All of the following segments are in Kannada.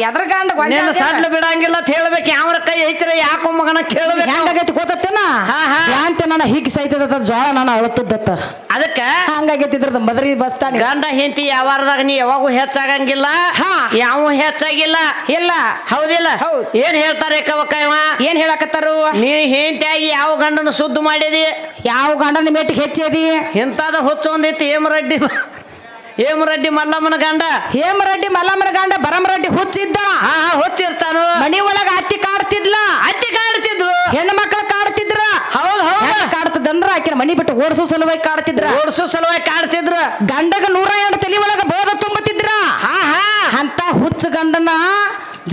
ಎದ್ರ ಗಂಡ ನೀನು ಸಣ್ಣ ಬಿಡಂಗಿಲ್ಲ ಅಂತ ಹೇಳ್ಬೇಕು. ಯಾವ ಕೈ ಐತ್ರ ಯಾಕೋ ಮಗನ ಕೇಳಬೇಕು? ಹೆಂಗಾಗೈತಿ ಗೊತ್ತೇನ ಹಾ, ಹಾ. ಯಾಂತ ನನ್ನ ಹೀಗೆ ಸೈತದ ಜೋಳ ನಾನು ಅಳತದ್ದತ್ತ ಅದಕ್ಕ ಹಂಗಾಗೈತಿ ಇದ್ರದ್ದು ಮದ್ರಿ ಬಸ್ತಾನೆ. ಗಂಡ ಹೆಂಡತಿ ಯಾವಾರದಾಗ ನೀ ಯಾವಾಗೂ ಹೆಚ್ಚಾಗಂಗಿಲ್ಲ? ಹಾ. ಯಾವ ಹೆಚ್ಚಾಗಿಲ್ಲ? ಇಲ್ಲ. ಹೌದಿಲ್ಲ? ಹೌದ್. ಏನ್ ಹೇಳ್ತಾರೆ ಕವಕ ಇವ ಏನ್ ಹೇಳಕತ್ತಾರು? ನೀ ಹೆಂಡತಿಯಾಗಿ ಯಾವ ಗಂಡನ ಸುದ್ದು ಮಾಡಿದಿ? ಯಾವ ಗಂಡನ ಮೆಟ್ಟಿಗೆ ಹೆಚ್ಚೇದಿ? ಇಂಥದ ಹೊತ್ತು ಒಂದಿತ್ತು ಹೇಮರೆಡ್ಡಿ. ಹೇಮರೆಡ್ಡಿ ಮಲ್ಲಮ್ಮನ ಗಂಡ. ಹೇಮರೆಡ್ಡಿ ಮಲ್ಲಮ್ಮನ ಗಂಡ ಬರಮರೆಡ್ಡಿ ಹುಚ್ಚಿದ್ದ. ಹಾ ಹಾ ಹುಚ್ಚಿರ್ತಾನು. ಮನಿ ಒಳಗ ಅತ್ತಿ ಕಾಡ್ತಿದ್ಲ. ಅತ್ತಿ ಕಾಡ್ತಿದ್ವು ಹೆಣ್ಣು ಮಕ್ಕಳು ಕಾಡ್ತಿದ್ರ. ಹೌದು ಹೌದ್. ಹೆಂಗ್ ಕಾಡ್ತದಂದ್ರ ಆಕಿನ ಮನಿ ಬಿಟ್ಟು ಓಡಿಸೋ ಸಲುವಾಗಿ ಕಾಡ್ತಿದ್ರ. ಓಡಿಸೋ ಸಲುವಾಗಿ ಕಾಡ್ತಿದ್ರ. ಗಂಡಗ ನೂರ ಎರಡು ತಲಿ ಒಳಗ ಬೋಧ ತುಂಬುತ್ತಿದ್ರ. ಹಾ ಹಾ. ಅಂತ ಹುಚ್ಚ ಗಂಡನ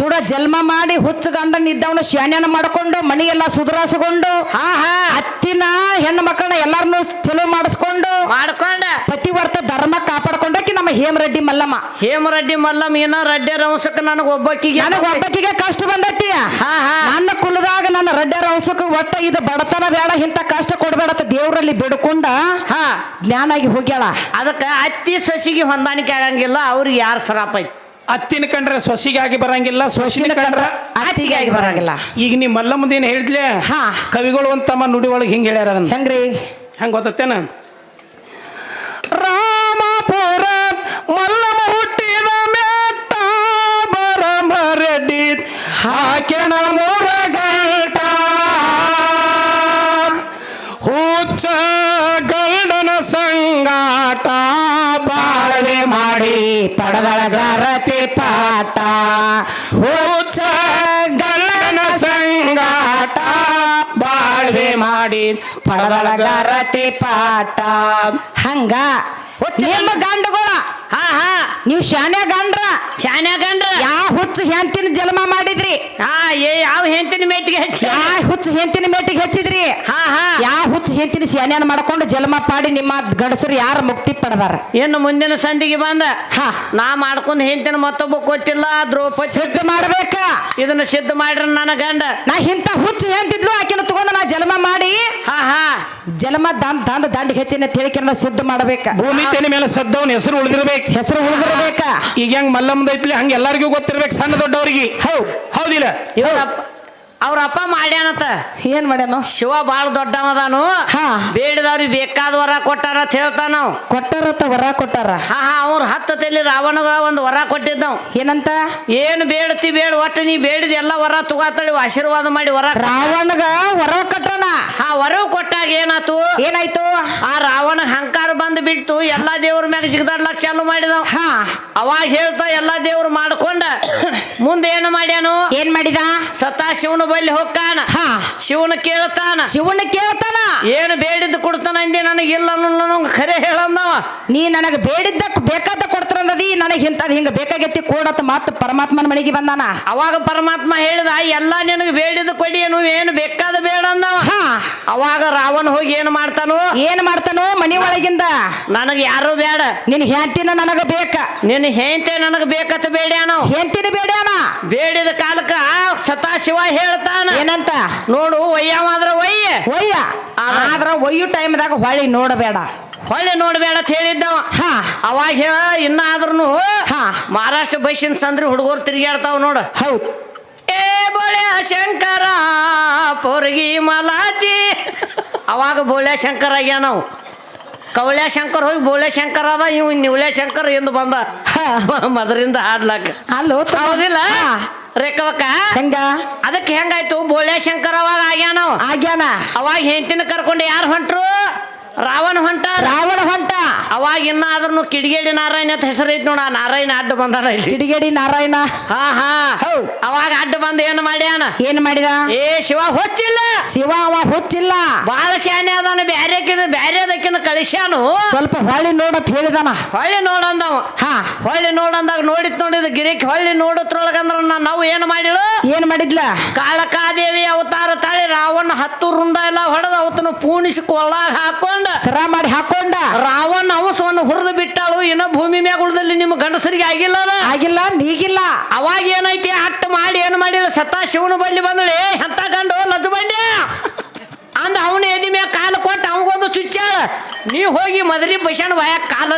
ಜೋಡ ಜನ್ಮ ಮಾಡಿ ಹುಚ್ಚ ಗಂಡನ ಇದ್ದವನ ಶಾನ್ಯಾನ ಮಾಡ್ಕೊಂಡು ಮನಿ ಎಲ್ಲ ಹತ್ತಿನ ಹಾ ಹಾ ಅತ್ತಿನ ಹೆಣ್ಣು ಮಕ್ಕಳನ್ನ ಎಲ್ಲಾರನು ಚಲೋ ಮಾಡಿಸ್ಕೊಂಡು ಮಾಡ್ಕೊಂಡ. ಪತಿವರ್ತ ಧರ್ಮ ಕಾಪಾಡ್ಕೊಂಡಾಕಿ ನಮ್ಮ ಹೇಮರೆಡ್ಡಿ ಮಲ್ಲಮ್ಮ. ಹೇಮರೆಡ್ಡಿ ಮಲ್ಲಮ್ಮ ಏನ ರೆಡ್ಡಿ ರಂಶಕ್ಕೆ ನನಗೆ ಒಬ್ಬಕ್ಕಿಗೆ ನನಗ ಒಬ್ಬಕ್ಕಿಗೆ ಕಷ್ಟ ಬಂದೈತಿ ಹಾ ಹಾ. ನನ್ನ ಕುಲದಾಗ ನನ್ನ ರಡ್ಡ್ಯಾರ ಅವಸಕ್ಕೆ ಒಟ್ಟ ಇದು ಬಡತನ ಬೇಡ ಇಂಥ ಕಷ್ಟ ಕೊಡ್ಬೇಡತ್ತ ದೇವ್ರಲ್ಲಿ ಹ ಹಾ. ಜ್ಞಾನಾಗಿ ಹೋಗ್ಯಾಳ. ಅದಕ್ಕೆ ಅತ್ತಿ ಸೊಸಿಗೆ ಹೊಂದಾಣಿಕೆ ಆಗಂಗಿಲ್ಲ ಅವ್ರಿಗೆ ಯಾರು ಸರಾಪ ಐತಿ? ಅತ್ತಿನ ಕಂಡ್ರೆ ಸೊಸಿಗಾಗಿ ಬರಂಗಿಲ್ಲ ಸೊಸಿನ ಕಂಡ್ರೆ ಅತ್ತಿಗಾಗಿ ಬರಂಗಿಲ್ಲ. ಈಗ ನೀ ಮಲ್ಲಮ್ಮದೇನು ಹೇಳಿದ್ಲೆ? ಹಾ. ಕವಿಗಳು ಅಂತ ತಮ್ಮ ನುಡಿ ಒಳಗೆ ಹಿಂಗೆ ಹೇಳ್ಯಾರ ಅದನ್ನ. ಹೆಂಗ್ರಿ? ಹೆಂಗ್ ಗೊತ್ತತ್ತೇನ? ರಾಮಪುರ ಮಲ್ಲಮ ಹುಟ್ಟಿದ ಮೆಟ್ಟ ಬರಮರೆಡ್ಡಿ ಹಾಕೆನ ಮೂರ ಗಂಟ. ಹುಚ್ಚ ಗಂಡನ ಸಂಗಾಟ ಬಾಳ್ವೆ ಮಾಡಿ ಪಡದಳಗಾರತಿ ಪಾಟ ಹುಚ್ಚ ಗಲ್ಲನ ಸಂಗಾಟ ಬಾಳ್ವೆ ಮಾಡಿ ಪಡದಳಗಾರತಿ ಪಾಟ ಹಂಗ ನಿಮ್ಮ ಗಂಡುಗಳ ಹಾ ಹಾ. ನೀವು ಶಾನ್ಯ ಗಂಡ್ರ ಶಾನ್ಯ ಗಂಡ್ರ ಯಾವ ಹುಚ್ಚು ಹೆಂತಿನ ಜನ್ಮ ಮಾಡಿದ್ರಿ? ಹಾ ಏ ಯಾವ ಹೆಂತಿನ ಮೇಟಿಗೆ ಹಚ್ಚಿ ಯಾವ ಹುಚ್ಚ ಹೆಂತಿನ ಮೇಟಿಗೆ ಹಚ್ಚಿದ್ರಿ? ಹಾ ಹಾ. ಯಾವ ಹುಚ್ಚ ಹೆಂತಿನ ಶಾನ್ಯಾನ ಮಾಡ್ಕೊಂಡು ಜನ್ಮ ಪಾಡಿ ನಿಮ್ಮ ಗಂಡಸರು ಯಾರು ಮುಕ್ತಿ ಪಡೆದಾರ? ಏನು ಮುಂದಿನ ಸಂಧಿಗೆ ಬಂದ ಹಾ. ನಾ ಮಾಡ್ಕೊಂಡು ಹೆಂತಿನ ಮತ್ತೊಬ್ಬ ಕೊಟ್ಟಿಲ್ಲ ದ್ರೌಪದಿ. ಸಿದ್ಧ ಮಾಡ್ಬೇಕ? ಇದನ್ನ ಸಿದ್ಧ ಮಾಡ್ರ ನನ್ನ ಗಂಡ. ನಾ ಇಂತ ಹುಚ್ಚ ಹೆಂತಿದ್ಲು ಆಕಿನ ತಗೊಂಡು ನಾ ಜನ್ಮ ಮಾಡಿ? ಹಾ ಹಾ. ಜನ್ಮ ದಂಡ ದಂಡ ದಂಡ ಹೆಚ್ಚಿನ ತಿಳಿಕೆ ಸಿದ್ಧ ಮಾಡ್ಬೇಕ. ಭೂಮಿ ತೆನೆ ಮೇಲೆ ಸದ್ದವನ ಹೆಸರು ಉಳಿದಿರ್ಬೇಕು. ಹೆಸರು ಉಳಿದಿರ್ಬೇಕ ಈಗ ಹೆಂಗ್ ಮಲ್ಲಮ್ಮದೈತ್ಲಿ ಹಂಗ ಎಲ್ಲರಿಗೂ ಗೊತ್ತಿರ್ಬೇಕು ಸಣ್ಣ ದೊಡ್ಡವರಿಗೆ. ಹೌದ್. ಹೌದಿಲ್ಲ? ಅವ್ರ ಅಪ್ಪ ಮಾಡ್ಯಾನತ. ಏನ್ ಮಾಡ್ಯಾನು? ಶಿವ ಬಾಳ ದೊಡ್ಡವದಾನು ಹಾ. ಬೇಡದವ್ರಿಗೆ ಬೇಕಾದ ವರ ಕೊಟ್ಟಾರ ಅಂತ ಹೇಳ್ತಾನ ನಾವು ಕೊಟ್ಟಾರತ್ತ ವರ ಕೊಟ್ಟಾರ? ಹಾ ಹಾ ಅವ್ರ ಹತ್ತು ತಲೆ ರಾವಣಗ ಒಂದು ವರ ಕೊಟ್ಟಿದ್ದವ್ ಏನಂತ? ಏನು ಬೇಡತಿ ಬೇಡ ಒಟ್ಟು ನೀ ಬೇಡಿದ ಎಲ್ಲ ವರ ತುಗಾತಳಿ ಆಶೀರ್ವಾದ ಮಾಡಿ ವರ ರಾವಣಗ ವರ ಕೊಟ್ಟನ? ಆ ವರ ಕೊಟ್ಟಾಗ ಏನಾತು ಏನಾಯ್ತು? ಆ ರಾವಣ ಹಂಕಾರ ಬಂದು ಬಿಡ್ತು ಎಲ್ಲಾ ದೇವ್ರ ಮ್ಯಾಗ ಜಿಗದಾಡ್ಲಕ್ ಚಾಲು ಮಾಡಿದವ್ ಹಾ. ಅವಾಗ ಹೇಳ್ತಾ ಎಲ್ಲಾ ದೇವ್ರು ಮಾಡ್ಕೊಂಡ. ಮುಂದೆ ಏನು ಮಾಡ್ಯಾನು? ಏನ್ ಮಾಡಿದ? ಸತಾ ಶಿವನ ಬಲ್ಲಿ ಹೋಗ್ತಾನ ಹಾ. ಶಿವನ ಕೇಳ್ತಾನ? ಶಿವನ ಕೇಳ್ತಾನ. ಏನು ಬೇಡಿದ್ದು ಕೊಡ್ತಾನ ಅಂದೆ ನನಗಿಲ್ಲ ಅನ್ನೋ ಖರೆ ಹೇಳಂದವ. ನೀ ನನಗೆ ಬೇಡಿದ್ದ ಬೇಕಾದ ಕೊಡ್ತಾರಂದದಿ ನನಗೆ ಇಂಥದ್ ಹಿಂಗ ಬೇಕಾಗೈತಿ ಕೊಡತ್ತ ಮಾತು ಪರಮಾತ್ಮನ ಮನೆಗೆ ಬಂದಾನ. ಅವಾಗ ಪರಮಾತ್ಮ ಹೇಳಿದ ಎಲ್ಲ ನಿನಗೆ ಬೇಡಿದ್ದು ಕೊಡಿ ಏನು ಏನು ಬೇಕಾದ ಬೇಡ ಅಂದವ. ಹಾ. ಅವಾಗ ರಾವಣ ಹೋಗಿ ಏನು ಮಾಡ್ತಾನೋ? ಏನ್ ಮಾಡ್ತಾನೋ ಮನಿ ಒಳಗಿಂದ? ನನಗೆ ಯಾರು ಬೇಡ. ನಿನ್ ಹೆಂಡತಿನ ನನಗ ಬೇಕ. ನಿನ್ನ ಹೆಂಡತಿ ನನಗೆ ಬೇಕತ್ತ ಬೇಡ್ಯಾನು? ಹೆಂಡತಿನ ಬೇಡ ಬೇಡಿದ ಕಾಲಕ್ಕ ಸತಾಶಿವ ಸತಾ ಶಿವ ಹೇಳ್ತಾನ. ಏನಂತ? ನೋಡು ಒಯ್ಯವಾದ್ರ ಒಯ್ಯ. ಒಯ್ಯ? ಆದ್ರ ಒಯ್ಯು ಟೈಮ್ದಾಗ ಹೊಳ್ಳಿ ನೋಡಬೇಡ. ಹೊಳ್ಳಿ ನೋಡ್ಬೇಡ ಅಂತ ಹೇಳಿದ್ದವ ಹಾ. ಅವಾಗ ಇನ್ನ ಇನ್ನಾದ್ರೂ ಹಾ. ಮಹಾರಾಷ್ಟ್ರ ಬಸ್ಸಿನ ಸಂದ್ರಿ ಹುಡುಗರು ತಿರುಗಾಡ್ತಾವ ನೋಡು. ಹೌದು. ಏ ಬೋಳೆ ಶಂಕರ ಪೊರ್ಗಿ ಮಲಾಚಿ. ಅವಾಗ ಬೋಳೆ ಶಂಕರ ಆಗ್ಯಾನ ನಾವು ಕವಳ್ಯ ಶಂಕರ್ ಹೋಗಿ ಬೋಳೆ ಶಂಕರ್ ಅದ ಇವ್ ನಿವಳೆ ಶಂಕರ್ ಎಂದು ಬಂದ. ಮದರಿಂದ ಹಾಡ್ಲಾಕ. ಅಲ್ಲೋ ಹೌದಿಲ್ಲ. ರೇಖವಕ್ಕ ಹೆಂಗ? ಅದಕ್ಕೆ ಹೆಂಗಾಯ್ತು? ಬೋಳೆ ಶಂಕರ್ ಅವಾಗ ಆಗ್ಯಾನ. ಆಗ್ಯಾನ. ಅವಾಗ ಹೆಂಡತಿನ ಕರ್ಕೊಂಡು ಯಾರು ಹೊಂಟ್ರು? ರಾವಣ ಹೊಂಟ. ರಾವಣ ಹೊಂಟ. ಅವಾಗ ಇನ್ನಾದ್ರೂ ಕಿಡಿಗೇಡಿ ನಾರಾಯಣ ಅಂತ ಹೆಸರು ಐತಿ ನೋಡ ನಾರಾಯಣ ಅಡ್ಡ ಬಂದಾನ ಕಿಡಿಗೇಡಿ ನಾರಾಯಣ. ಹಾ ಹಾ. ಅವಾಗ ಅಡ್ಡ ಬಂದ ಏನು ಮಾಡ್ಯಾನ? ಏನ್ ಮಾಡಿದ? ಏ ಶಿವ ಹೊಚ್ಚಿಲ್ಲ. ಶಿವ ಅವ ಹೊಚ್ಚಿಲ್ಲ. ಬಾಳ ಶಾನೆ ಅದಾನ ಬ್ಯಾರೆ ಬ್ಯಾರೆ ಅದಕ್ಕಿಂತ ಕಳಿಸ್ಯಾನು. ಸ್ವಲ್ಪ ಹೊಳ್ಳಿ ನೋಡತ್ ಹೇಳಿದಾನ. ಹೊಳ್ಳಿ ನೋಡಂದವ ಹಾ. ಹೊಳ್ಳಿ ನೋಡಂದಾಗ ನೋಡಿತ್ ನೋಡಿದ ಗಿರಿಕ್ ಹೊಳ್ಳಿ ನೋಡತ್ರೊಳಗಂದ್ರ ನಾವು ಏನು ಮಾಡಿಳು ಏನ್ ಮಾಡಿದ್ಲ? ಕಾಳಕಾದೇವಿ ಅವತಾರ ತಾಳಿ ರಾವಣ ಹತ್ತು ರುಂಡ ಎಲ್ಲ ಹೊಡೆದ ಅವತ್ತನ್ನು ಪೂಣಿಸಿ ಕೊಳ್ಳಾಗ ಹಾಕೊಂಡ ಸರ ಮಾಡಿ ಹಾಕೊಂಡ. ರಾವಣ ಅವಸವನ್ನು ಹುರಿದು ಬಿಟ್ಟಾಳು. ಇನ್ನ ಭೂಮಿ ಮ್ಯಾಗ ಉಳ್ದಲ್ಲಿ ನಿಮ್ಮ ಗಂಡಸರಿಗೆ ಆಗಿಲ್ಲ ಆಗಿಲ್ಲ ನೀಗಿಲ್ಲ. ಅವಾಗ ಏನೈತಿ ಅಟ್ಟ ಮಾಡಿ ಏನು ಮಾಡಿಲ್ಲ? ಸತಾ ಶಿವನ ಬಲ್ಲಿ ಬಂದಳೆ. ಎಂತ ಗಂಡು ಲಜ್ಜು ಬಂಡೆ ಅಂದ ಅವನ ಎದಿ ಮ್ಯಾಗ ಕಾಲು ಕೊಟ್ಟು ಅವಗೊಂದು ಚುಚ್ಚಾಳ. ನೀ ಹೋಗಿ ಮದರಿ ಬಸಣ್ಣ ಬಾಯ ಕಾಲ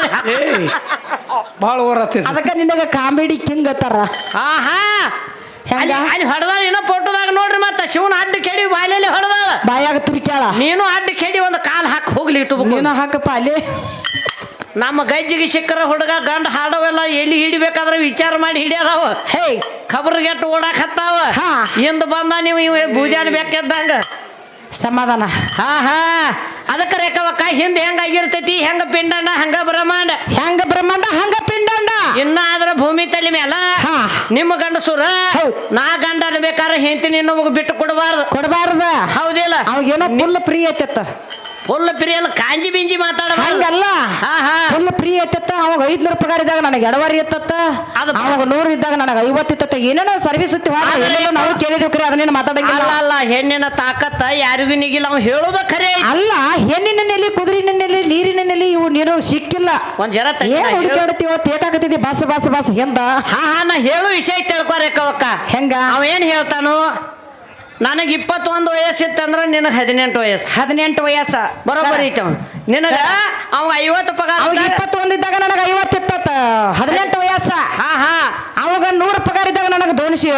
ಭಾಳ ಓರತ್ತೈತಿ ಅದಕ್ಕ ನಿನಗ ಕಾಮಿಡಿ ಕಿಂಗ್ ಅತ್ತಾರ ಆಹಾ? ಅಲ್ಲಿ ಅಲ್ಲಿ ಹೊಡೆದಾಳ ಏನೋ ಫೋಟೋದಾಗ ನೋಡ್ರಿ ಮತ್ತ ಶಿವನ ಅಡ್ಡ ಕೆಡಿ ಬಾಯಲ್ಲಿ ಹೊಡೆದಾಳ. ಬಾಯಾಗ ತುರ್ಕ್ಯಾಳ. ನೀನು ಅಡ್ಡ ಕೆಡಿ ಒಂದು ಕಾಲ್ ಹಾಕಿ ಹೋಗ್ಲಿ ಇಟ್ಟು ನೀನು ಹಾಕಪ್ಪ ಅಲ್ಲಿ. ನಮ್ಮ ಗಜ್ಜಿಗೆ ಸಿಕ್ಕರ ಹುಡುಗ ಗಂಡ ಹಾಡವೆಲ್ಲ ಎಲ್ಲಿ ಹಿಡಿಬೇಕಾದ್ರೆ ವಿಚಾರ ಮಾಡಿ ಹಿಡಿಯದಾವ ಹೇ. ಖಬರ್ಗೆಟ್ಟು ಓಡಾಕ್ ಹತ್ತಾವ. ಹಾ. ಇಂದ ಬಂದ ನೀವು ಇವ ಬೂಜಾನ ಬೇಕೆದ್ದಂಗ ಸಮಾಧಾನ. ಹಾ ಹಾ. ಅದಕ್ಕೆ ರೇಖವಕ್ಕ ಹಿಂದೆ ಹೆಂಗಾಗಿರ್ತೈತಿ ಹೆಂಗ ಪಿಂಡಣ್ಣ ಹಂಗ ಬ್ರಹ್ಮಾಂಡ. ಹೆಂಗ ಬ್ರಹ್ಮಾಂಡ ಹಂಗ ಪಿಂಡಂಡ. ಇನ್ನ ಆದ್ರ ಭೂಮಿ ತಲೆ ಮೇಲ ಹಾ. ನಿಮ್ಮ ಗಂಡಸುರ ಹೌದ್. ನಾ ಗಂಡ ಅನ್ಬೇಕಾದ್ರೆ ಹೆಂಡತಿ ನಿನ್ನ ಬಿಟ್ಟು ಕೊಡಬಾರ್ದು. ಕೊಡಬಾರ್ದ. ಹೌದಿಲ್ಲ? ಅವಾಗೇನೋ ಫುಲ್ ಪ್ರಿಯ ಐತತ್ತ. ಫುಲ್ ಅಲ್ಲ ಕಾಂಜಿ ಬಿಂಜಿ ಮಾತಾಡಬಾರ್ದು. ಹಂಗಲ್ಲ. ಫುಲ್ ಫ್ರೀ ಐತತ್ತ ಅವಾಗ ಐದ್ನೂರು ಪಗಾರ ಇದ್ದಾಗ ನನಗೆ ಎಡವಾರಿ ಇತ್ತ ಅದು- ಅವಾಗ ನೂರು ಇದ್ದಾಗ ನನಗೆ ಐವತ್ತು ಇತ್ತ ಏನೇನೋ ಸರ್ವಿಸ್ ಇತ್ತು ನಾವು ಕೇಳಿದ್ವಿ ಕರೆ ಅದನ್ನೇನು ಮಾತಾಡಂಗಿಲ್ಲ. ಅಲ್ಲ ಅಲ್ಲ ಹೆಣ್ಣಿನ ತಾಕತ್ತ ಯಾರಿಗೂ ನಿಗಿಲ್ಲ ಅವ್ನು ಹೇಳೋದ ಖರೆ. ಅಲ್ಲ ಹೆಣ್ಣಿನ ನೆಲೆ ಕುದುರಿನ ನೆಲೆ ನೀರಿನ ನೆಲೆ ಇವು ನೀರು ಸಿಕ್ಕಿಲ್ಲ. ಒಂದ್ ಜರ ಏನ್. ಹುಡುಕಾಡ್ತೀವೋ ತೇಟಾಕತ್ತಿದ್ದಿ ಬಸ್ ಬಸ್ ಬಸ್ ಹಿಂದ? ಹಾ ಹಾ ನಾ ಹೇಳು ವಿಷಯ ತಿಳ್ಕೊರೇಕವಕ್ಕ ಹೆಂಗ? ಅವ ಏನ್ ಹೇಳ್ತಾನು? ನನಗೆ ಇಪ್ಪತ್ತೊಂದು ವಯಸ್ಸಿತ್ತಂದ್ರ ನಿನಗೆ ಹದಿನೆಂಟು ವಯಸ್ಸು. ಹದಿನೆಂಟು ವಯಸ್ಸ. ಬರೋಬ್ಬರಿ ಐತೆ ಅವ್ನು. ನಿನಗ ಅವ ಐವತ್ತು ಪಗಾರ ಅವಾಗ ಇಪ್ಪತ್ತೊಂದು ಇದ್ದಾಗ ನನಗೆ ಐವತ್ತು ಇತ್ತತ್ತ. ಹದಿನೆಂಟು ವಯಸ್ಸ. ಹಾ ಹಾ. ಅವಾಗ ನೂರು ಪಗಾರ ಇದ್ದಾಗ ನನಗೆ ದೋನ್ಶಿ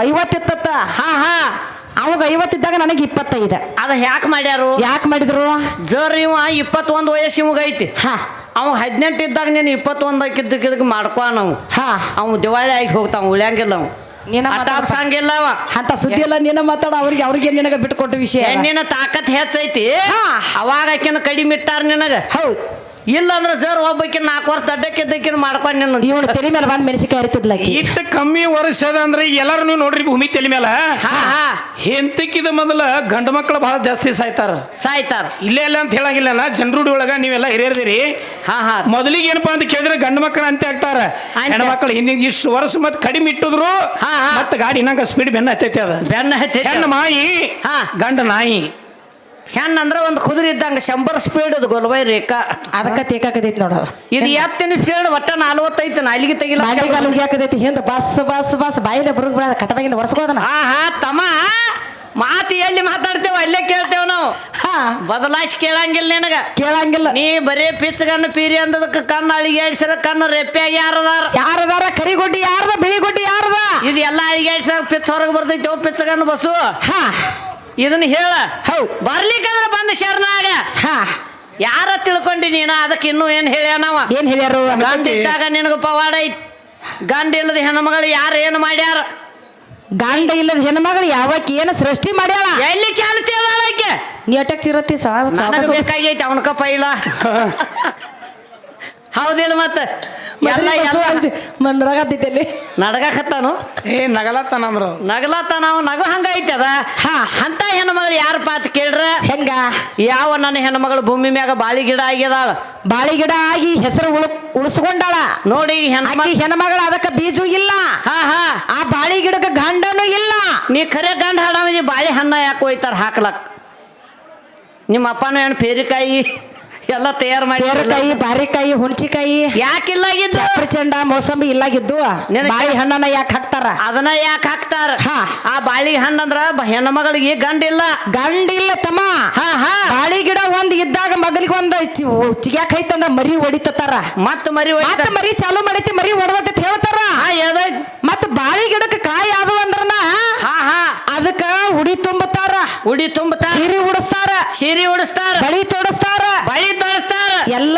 ಐವತ್ತು ಇತ್ತ ಹಾ ಹಾ. ಅವಾಗ ಐವತ್ತಿದ್ದಾಗ ನನಗೆ ಇಪ್ಪತ್ತೈದು ಅದ ಯಾಕೆ ಮಾಡ್ಯಾರು? ಯಾಕೆ ಮಾಡಿದ್ರು? ಜರ್ ಇವ ಇಪ್ಪತ್ತೊಂದು ವಯಸ್ಸು ಇವಾಗ ಐತಿ. ಹಾ. ಅವ ಹದಿನೆಂಟು ಇದ್ದಾಗ ನೀನು ಇಪ್ಪತ್ತೊಂದು ಕಿದ್ದಕ್ಕಿದ್ದಕ್ಕೆ ಮಾಡ್ಕೊ ನಾವು. ಹಾ. ಅವ ದಿವಾಳಿ ಆಗಿ ಹೋಗ್ತಾವ ಉಳ್ಯಾಂಗಿಲ್ಲ ಅವ ನೀನ ಮಾತಾಡ ಸಂಗಿಲ್ಲ ಅವ ಅಂತ ಸುದ್ದಿ ಎಲ್ಲ ನಿನ್ನ ಮಾತಾಡ ಅವ್ರಿಗೆ ಅವ್ರಿಗೆ ನಿನಗೆ ಕೊಟ್ಟ ವಿಷಯ. ನಿನ್ನ ತಾಕತ್ ಹೆಚ್ಚೈತಿ. ಅವಾಗ ಆಕಿನ ಕಡಿಮೆ ಇಟ್ಟಾರ ನಿನಗ. ಹೌದು. ಇಲ್ಲ ಅಂದ್ರೆ ಜರ್ ಒಬ್ಬಕಿನ ನಾಲ್ಕು ವರ್ಷ ದಡ್ಡಕ್ಕಿದ್ದಕ್ಕಿನ ಮಾಡ್ಕೊಂಡು ನಿನ್ನ ಇವಳು ತಲೆ ಮೇಲೆ ಬಂದ್ ಮೆಣಸಿಕಾಯಿ ಇರ್ತಿದ್ಲ ಇಟ್ಟ ಇಷ್ಟ ಕಮ್ಮಿ ವರ್ಷದ ಅದ ಅಂದ್ರೆ ಎಲ್ಲರೂ ನೀವು ನೋಡ್ರಿ ಭೂಮಿ ತಲೆ ಮೇಲೆ. ಹಾ ಹಾ. ಹೆಂತಕ್ಕಿದ ಮೊದಲ ಗಂಡ ಮಕ್ಕಳು ಬಹಳ ಜಾಸ್ತಿ ಸಾಯ್ತಾರ. ಸಾಯ್ತಾರ. ಇಲ್ಲೇ ಇಲ್ಲ ಅಂತ ಹೇಳಂಗಿಲ್ಲ ಜನರುಡಿ ಒಳಗ ನೀವೆಲ್ಲ ಹಿರಿಯರ್ದಿರಿ ಹಾ ಹಾ. ಮೊದಲಿಗೆ ಏನಪ್ಪಾ ಅಂತ ಕೇಳಿದ್ರೆ ಗಂಡ ಮಕ್ಕಳು ಅಂತೆ ಆಗ್ತಾರ. ಹೆಣ್ಣು ಮಕ್ಕಳು ಹಿಂದಿನ ಇಷ್ಟು ವರ್ಷ ಮತ್ತೆ ಕಡಿಮೆ ಇಟ್ಟಿದ್ರು. ಮತ್ತೆ ಗಾಡಿ ಇನ್ನಂಗ ಸ್ಪೀಡ್ ಬೆನ್ನ ಹತ್ತೈತಿ ಅದ. ಬೆನ್ನ ಹತ್ತೈತಿ. ಹೆಣ್ಣು ಮಾಯಿ ಹಾ. ಗಂಡ ನಾಯಿ. ಹೆಣ್ಣು ಅಂದ್ರೆ ಒಂದು ಕುದುರೆ ಇದ್ದಂಗೆ ಶಂಬರ್ ಸ್ಪೀಡ್ ಅದು ಗೊಲ್ಬೈ ರೇಖಾ. ಅದಕ್ಕೆ ತೇಕಾಕತೈತಿ ನೋಡ. ಇದು ಎತ್ತಿನ ಸ್ಪೀಡ್ ಒಟ್ಟ ನಲ್ವತ್ತೈತೆ ನಾಲಿಗೆ ತೆಗಿಲ್ಲ ಬಾಂಡೆಗಾಲ ಉಗ್ಯಾಕತೈತಿ ಹಿಂದ ಬಸ್ ಬಸ್ ಬಸ್ ಬಾಯಿಲೆ ಬರುಗ್ ಬಿಡ ಕಟವಾಗಿಂದ ಒರ್ಸ್ಕೋದನ. ಹಾ ಹಾ ತಮ್ಮ. ಮಾತು ಎಲ್ಲಿ ಮಾತಾಡ್ತೇವ ಅಲ್ಲೇ ಕೇಳ್ತೇವ ನಾವು. ಹಾ. ಬದಲಾಯಿಸಿ ಕೇಳಂಗಿಲ್ಲ ನಿನಗ. ಕೇಳಂಗಿಲ್ಲ. ನೀ ಬರೇ ಕಣ್ಣು ಪೀರಿ ಅಂದದಕ್ಕೆ ಕಣ್ಣು ಅಳಿಗೇಡ್ಸಿರ ಕಣ್ಣು ರೆಪ್ಪಿಯಾಗಿ ಯಾರದಾರ? ಯಾರದಾರ? ಕರಿಗೊಡ್ಡಿ ಯಾರದ? ಬಿಳಿಗೊಡ್ಡಿ ಯಾರದ? ಇದು ಎಲ್ಲ ಅಳಿಗೇಡ್ಸಿರ ಪಿಚ್ ಹೊರಗೆ ಬರ್ತೈತಿ ಅವು ಪಿಚ್ಚಗಣ್ಣು ಬಸ್ಸು. ಹಾ. ಇದನ್ನ ಹೇಳ. ಹೌ ಬರ್ಲಿಕ್ಕಂದ್ರ ಬಂದ ಶರಣಾಗ. ಹಾ. ಯಾರ ತಿಳ್ಕೊಂಡಿ ನೀನ? ಅದಕ್ಕೆ ಇನ್ನೂ ಏನ್ ಹೇಳ್ಯಾನವ? ಏನ್ ಹೇಳ್ಯಾರು? ಗಂಡ ಇದ್ದಾಗ ನಿನಗ ಪವಾಡ ಐತ್. ಗಂಡ ಇಲ್ಲದ ಹೆಣ್ಮಗಳು ಯಾರು ಏನು ಮಾಡ್ಯಾರ? ಗಂಡ ಇಲ್ಲದ ಹೆಣ್ಮಗಳು ಯಾವಕ್ಕೆ ಏನು ಸೃಷ್ಟಿ ಮಾಡ್ಯಾಳ? ಎಲ್ಲಿ ಚಾಲ್ತಿ ಅದಾಳಕ್ಕೆ ನೀ ಅಟಕ್ ಚಿರತ್ತಿ ಸಾ ಅವನಕ ಇಲ್ಲ ಹೌದಿಲ್ಲ ಮತ್ತೆ? ಎಲ್ಲ ಎಲ್ಲ ನಡಗತ್ತಿದ್ದಲ್ಲಿ ನಡಗಕತ್ತಾನು ಏ ನಗಲತ್ತಾನಂದ್ರ ನಗಲತ್ತ ನಾವು ನಗು ಹಂಗೈತಿ ಅದ? ಹಾ. ಅಂತ ಹೆಣ್ಮಗಳು ಯಾರಪ್ಪ ಅಂತ ಕೇಳ್ರ? ಹೆಂಗ? ಯಾವ ನನ್ನ ಹೆಣ್ಮಗಳು ಭೂಮಿ ಮ್ಯಾಗ ಬಾಳಿ ಗಿಡ ಆಗ್ಯದಾಳ? ಬಾಳಿ ಗಿಡ ಆಗಿ ಹೆಸರು ಉಳ ಉಳಿಸ್ಕೊಂಡಾಳ. ನೋಡಿ ಹೆಣ್ಮಗಳ ಅದಕ್ಕ ಬೀಜು ಇಲ್ಲ. ಹಾ ಹಾ. ಆ ಬಾಳಿ ಗಿಡಕ್ಕೆ ಗಂಡನು ಇಲ್ಲ. ನೀ ಖರೆ ಗಂಡ ಹಾಡಾಮಿ ಬಾಳೆ ಹಣ್ಣ ಯಾಕೆ ಹೋಯ್ತಾರ ಹಾಕ್ಲಕ್? ನಿಮ್ಮ ಅಪ್ಪನ ಹೆಣ್ಣು ಪೇರಿಕಾಯಿ ಎಲ್ಲ ತಯಾರು ಮಾಡಿ ಬೇರೆಕಾಯಿ ಬಾರಿಕಾಯಿ ಹುಣ್ಚಿಕಾಯಿ ಯಾಕಿಲ್ಲ ಆಗಿದ್ದು? ಚಂಡ ಮೋಸಂಬಿ ಇಲ್ಲಾಗಿದ್ದು. ಬಾಳಿ ಹಣ್ಣನ್ನ ಯಾಕೆ ಹಾಕ್ತಾರ? ಅದನ್ನ ಯಾಕೆ ಹಾಕ್ತಾರ? ಹಾ. ಆ ಬಾಳಿ ಹಣ್ಣಂದ್ರ ಬ- ಗಂಡ ಇಲ್ಲ ಗಂಡ ಇಲ್ಲ ತಮ್ಮ. ಹಾ ಹಾ. ಬಾಳಿ ಗಿಡ ಒಂದ್ ಇದ್ದಾಗ ಮಗಲಿಗೆ ಒಂದ್ ಚಿಗ್ಯಾಕ್ ಐತಂದ್ರ ಮರಿ ಹೊಡಿತಾರ ಮತ್ತ ಮರಿ ಮತ್ತ. ಮರಿ ಚಾಲು ಮಾಡೈತಿ ಮರಿ ಹೊಡೆದೈತಿ ಹೇಳ್ತಾರ? ಮತ್ತ ಬಾಳಿ ಗಿಡಕ್ಕೆ ಕಾಯಿ ಆದವು ಅಂದ್ರನ ಹಾ ಹಾ. ಅದಕ್ಕ ಉಡಿ ತುಂಬತಾರ. ಉಡಿ ತುಂಬತಾರ. ಸಿರಿ ಉಡಿಸ್ತಾರ. ಸಿರಿ ಉಡಿಸ್ತಾರ. ಬಳಿ ತೊಳಸ್ತಾರ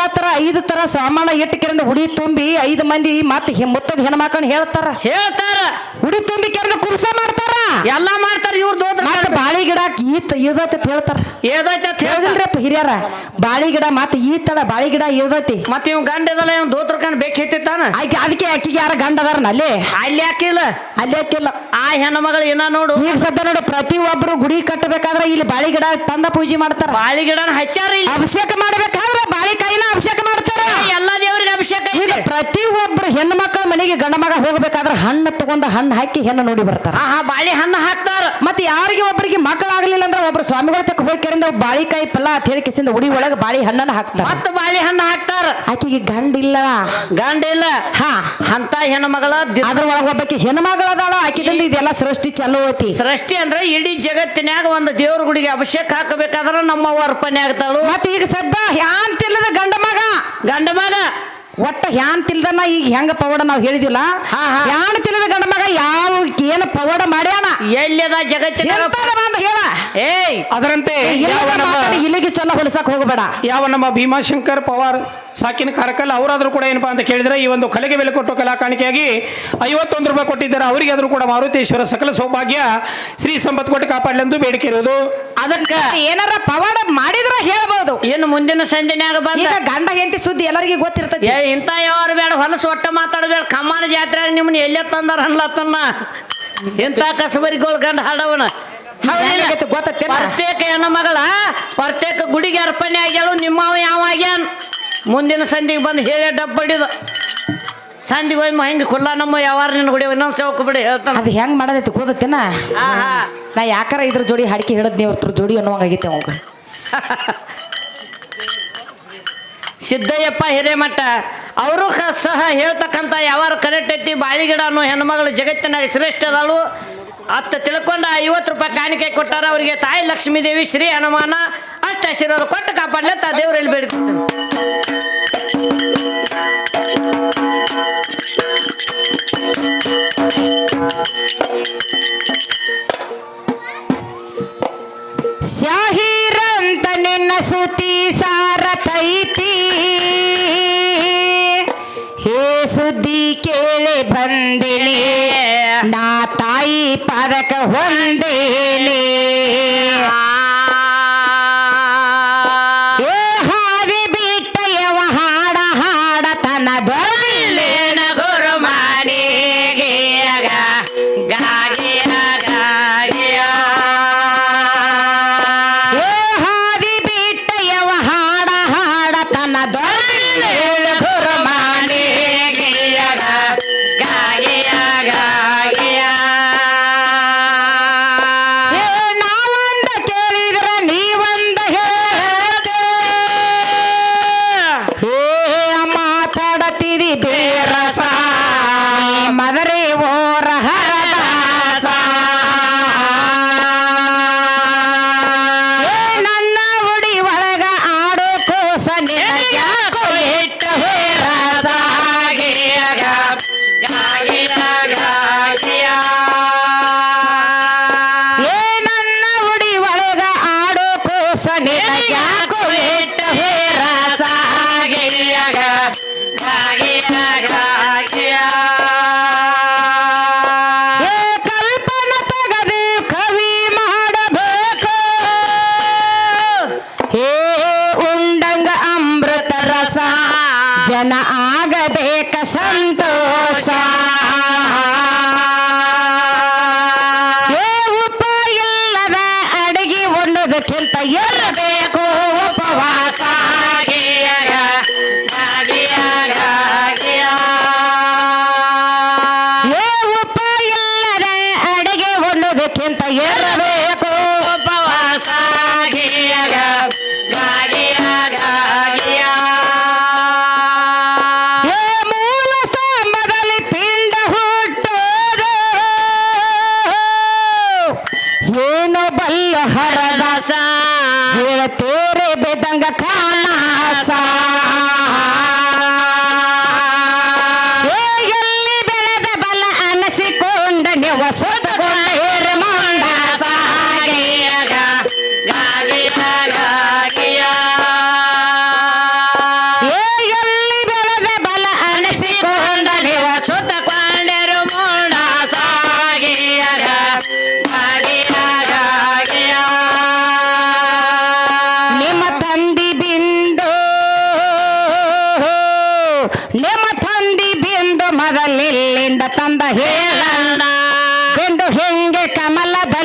ಎಲ್ಲಾ ತರ ಐದು ತರ ಸಾಮಾನ ಇಟ್ಟಕಿರಿಂದ ಹುಡಿ ತುಂಬಿ ಐದು ಮಂದಿ ಮತ್ತೆ ಮುತ್ತದ ಹೆಣ್ಮಕ್ಳನ್ನ ಹೇಳ್ತಾರ. ಹೇಳ್ತಾರ. ಉಡಿ ತುಂಬಿ ಕೆರೆದು ಕುರ್ಸ ಮಾಡ್ತಾರ? ಎಲ್ಲಾ ಮಾಡ್ತಾರ ಇವ್ರ ದೋದ್ರ ಮತ್ತೆ ಬಾಳಿ ಗಿಡ ಈತ ಇಳ್ದೈತಿ ಅಂತ ಹೇಳ್ತಾರ. ಏದೈತೆ ಅಂತ ಹೇಳ್ತಾರ ಹೇಳ್ದಿಲ್ರಪ್ಪ ಹಿರಿಯರ. ಬಾಳಿ ಗಿಡ ಮತ್ತೆ ಈ ಬಾಳಿ ಗಿಡ ಇದೈತಿ ಮತ್ತೆ ಇವ್ ಗಂಡ ಇದಲ್ಲ ಇವ್ ದೋತ್ರ ಕಣ್ ಬೇಕಿತ್ತಾನ ಆಕೆ ಅದಕ್ಕೆ ಅಕ್ಕಿಗೆ ಯಾರ ಗಂಡ ಅದಾರನ ಅಲ್ಲಿ? ಅಲ್ಲಿ ಹಾಕಿಲ್ಲ. ಅಲ್ಲಿ ಆ ಹೆಣ್ಮಗಳು ಏನ ನೋಡು. ಈಗ ಸದ್ಯ ನೋಡು ಪ್ರತಿ ಒಬ್ರು ಗುಡಿ ಕಟ್ಟಬೇಕಾದ್ರೆ ಇಲ್ಲಿ ಬಾಳಿ ಗಿಡ ತಂದ ಪೂಜೆ ಮಾಡ್ತಾರ. ಬಾಳಿ ಗಿಡನ ಹಚ್ಚಾರ ಇಲ್ಲಿ. ಅಭಿಷೇಕ ಮಾಡ್ಬೇಕಾದ್ರೆ ಬಾಳಿ ಕೈನ ಅಭಿಷೇಕ ಮಾಡ್ತಾರ. ಎಲ್ಲಾ ದೇವ್ರಿಗೆ ಅಭಿಷೇಕ ಈಗ ಪ್ರತಿ ಒಬ್ರು ಹೆಣ್ಣು ಮಕ್ಕಳ ಮನೆಗೆ ಗಂಡ ಮಗ ಹೋಗ್ಬೇಕಾದ್ರೆ ಹಣ್ಣು ತಗೊಂಡ ಹಣ್ಣು. ಹಾಕಿ ಹೆಣ್ಣು ನೋಡಿ ಬರ್ತಾರೆ. ಆ ಬಾಳೆ ಹಣ್ಣು ಹಾಕ್ತಾರ. ಮತ್ತೆ ಯಾರಿಗೆ ಒಬ್ಬರಿಗೆ ಮಕ್ಕಳಾಗ್ಲಿಲ್ಲ ಅಂದ್ರೆ ಒಬ್ರು ಸ್ವಾಮಿಗಳ ತಕ್ಕ ಹೋಗಿ ಕೆರಿಂದ ಬಾಳಿಕಾಯಿ ಪಲ್ಲ ಅಂತ ಹೇಳಿ ಕಿಸಿಂದ ಉಡಿ ಒಳಗೆ ಬಾಳಿ ಹಣ್ಣನ್ನ ಹಾಕ್ತಾರ. ಬಾಳೆ ಹಣ್ಣು ಹಾಕ್ತಾರ. ಆಕಿಗೆ ಗಂಡಿಲ್ಲ ಗಂಡ ಇಲ್ಲ. ಹಾ. ಅಂತ ಹೆಣ್ಣು ಮಗಳ ಅದ್ರ ಒಳಗೆ ಒಬ್ಬಕ್ಕೆ ಹೆಣ್ಣು ಮಗಳದಾಳ ಆಕಿದಿಂದ ಇದೆಲ್ಲ ಸೃಷ್ಟಿ ಚಲೋ ಐತಿ. ಸೃಷ್ಟಿ ಅಂದ್ರೆ ಇಡೀ ಜಗತ್ತಿನ್ಯಾಗ ಒಂದು ದೇವ್ರ ಗುಡಿಗೆ ಅಭಿಷೇಕ ಹಾಕಬೇಕಾದ್ರೆ ನಮ್ಮ ಅರ್ಪಣೆ ಆಗ್ತಾಳು. ಮತ್ತೆ ಈಗ ಸದ್ದ ಯಾಂತಿಲ್ಲದ ಗಂಡ ಮಗ. ಗಂಡ ಮಗ. ಒಟ್ಟ ಹ್ಯಾನ್ ತಿಲ್ದನ ಈಗ ಹೆಂಗ ಪವಾಡ ನಾವು ಹೇಳಿದಿಲ್ಲ ಹಾ, ಹಾ. ಹ್ಯಾನ್ ತಿಲ್ಲದ ಗಂಡ ಮಗ ಯಾವ ಏನು ಪವಾಡ ಮಾಡ್ಯಾನ? ಎಲ್ಲದ ಜಗತ್ತಿನ ಹೇಳ. ಏಯ್. ಅದರಂತೆ ಯಾವ ನಮ್ಮ ಮಾತಾಡಿ ಇಲ್ಲಿಗೆ ಚೆನ್ನ ಹೊಲಸಕ್ ಹೋಗಬೇಡ. ಯಾವ ನಮ್ಮ ಭೀಮಾಶಂಕರ್ ಪವಾರ್ ಸಾಕಿನ ಕಾರಕಲ್ಲ ಅವರಾದರೂ ಕೂಡ ಏನಪ್ಪಾ ಅಂತ ಕೇಳಿದ್ರೆ ಈ ಒಂದು ಕಲೆಗೆ ಬೆಲೆ ಕೊಟ್ಟು ಕಲಾ ಕಾಣಿಕೆಯಾಗಿ ಐವತ್ತೊಂದು ರೂಪಾಯಿ ಕೊಟ್ಟಿದ್ದಾರೆ. ಅವರಿಗೆ ಆದರೂ ಕೂಡ ಮಾರುತೇಶ್ವರ ಸಕಲ ಸೌಭಾಗ್ಯ ಶ್ರೀ ಸಂಪತ್ ಕೊಟ್ಟು ಕಾಪಾಡಲೆಂದು ಬೇಡಿಕೆ ಇರೋದು. ಅದಕ್ಕೆ ಏನಾರ ಪವಾಡ ಮುಂದಿನ ಸಂಜೆನ್ಯಾಗ ಬಂದ ಈಗ ಗಂಡ ಹೆಂಡತಿ ಸುದ್ದಿ ಎಲ್ಲರಿಗೂ ಗೊತ್ತಿರ್ತೈತಿ. ಏ ಇಂಥ ಯಾರು ಬೇಡ ಹೊಲಸು ಒಟ್ಟ ಮಾತಾಡಬೇಡ. ಕಮ್ಮನ ಜಾತ್ರೆ ನಿಮ್ಮನ್ನ ಎಲ್ಲೇ ತಂದಾರ ಅನ್ಲತ್ತನ್ನ. ಇಂಥ ಕಸಬರಿಗಳು ಗಂಡ ಹಾಡವನ? ಪ್ರತ್ಯೇಕ ಹೆಣ್ಣು ಮಗಳ ಪ್ರತ್ಯೇಕ ಗುಡಿಗೆ ಅರ್ಪಣೆ ಆಗ್ಯಾಳು ನಿಮ್ಮವ ಯಾವ ಆಗ್ಯಾನ? ಮುಂದಿನ ಸಂಧಿಗೆ ಬಂದು ಹೇಳಿ ಡಬ್ಬ ಸಂಧಿಗೆ ಹೋಯ್ ಹೆಂಗೆ ಕುಲ್ಲ ನಮ್ಮ ಯಾವಾರ ನಿನ್ನ ಗುಡಿ ಇನ್ನೊಂದು ಚೌಕ ಬಿಡಿ ಹೇಳ್ತಾನೆ. ಅದು ಹೆಂಗ್ ಮಾಡೋದೈತಿ ಗೊತ್ತೇನ ಆಹಾ. ನಾ ಯಾಕಾರ ಇದ್ರ ಜೋಡಿ ಹಾಡಿಕೆ ಹೇಳದ್ ನೀವ್ರ ಜೋಡಿ ಅನ್ನುವಂಗಾಗೈತೆ ಅವಾಗ. ಸಿದ್ದಯ್ಯಪ್ಪ ಹಿರೇಮಠ, ಅವರು ಸಹ ಹೇಳ್ತಕ್ಕಂಥ ಯಾವಾರು ಕರೆಕ್ಟ್ ಐತಿ ಬಾಳಿಗಿಡ ಅನ್ನೋ ಹೆಣ್ಮಗಳು ಜಗತ್ತಿನಾಗ ಶ್ರೇಷ್ಠ ಅದಾಳು. ಅತ್ತ ತಿಳ್ಕೊಂಡು ಐವತ್ತು ರೂಪಾಯಿ ಕಾಣಿಕೆ ಕೊಟ್ಟಾರ, ಅವರಿಗೆ ತಾಯಿ ಲಕ್ಷ್ಮೀ ದೇವಿ ಶ್ರೀ ಹನುಮಾನ, ಅಷ್ಟು ಆಶೀರ್ವಾದ ಕೊಟ್ಟು ಕಾಪಾಡಲೆ ತಾ ದೇವರಲ್ಲಿ ಬೇಡ್ತಿರ್ತೀನಿ ಶಾಹಿ ಸುತಿ ಸಾರತೈತಿ. ಹೇ ಸುದ್ದಿ ಕೇಳಿ ಬಂದಿಳಿ ನಾ ತಾಯಿ ಪದಕ ಹೊಂದೇನೆ.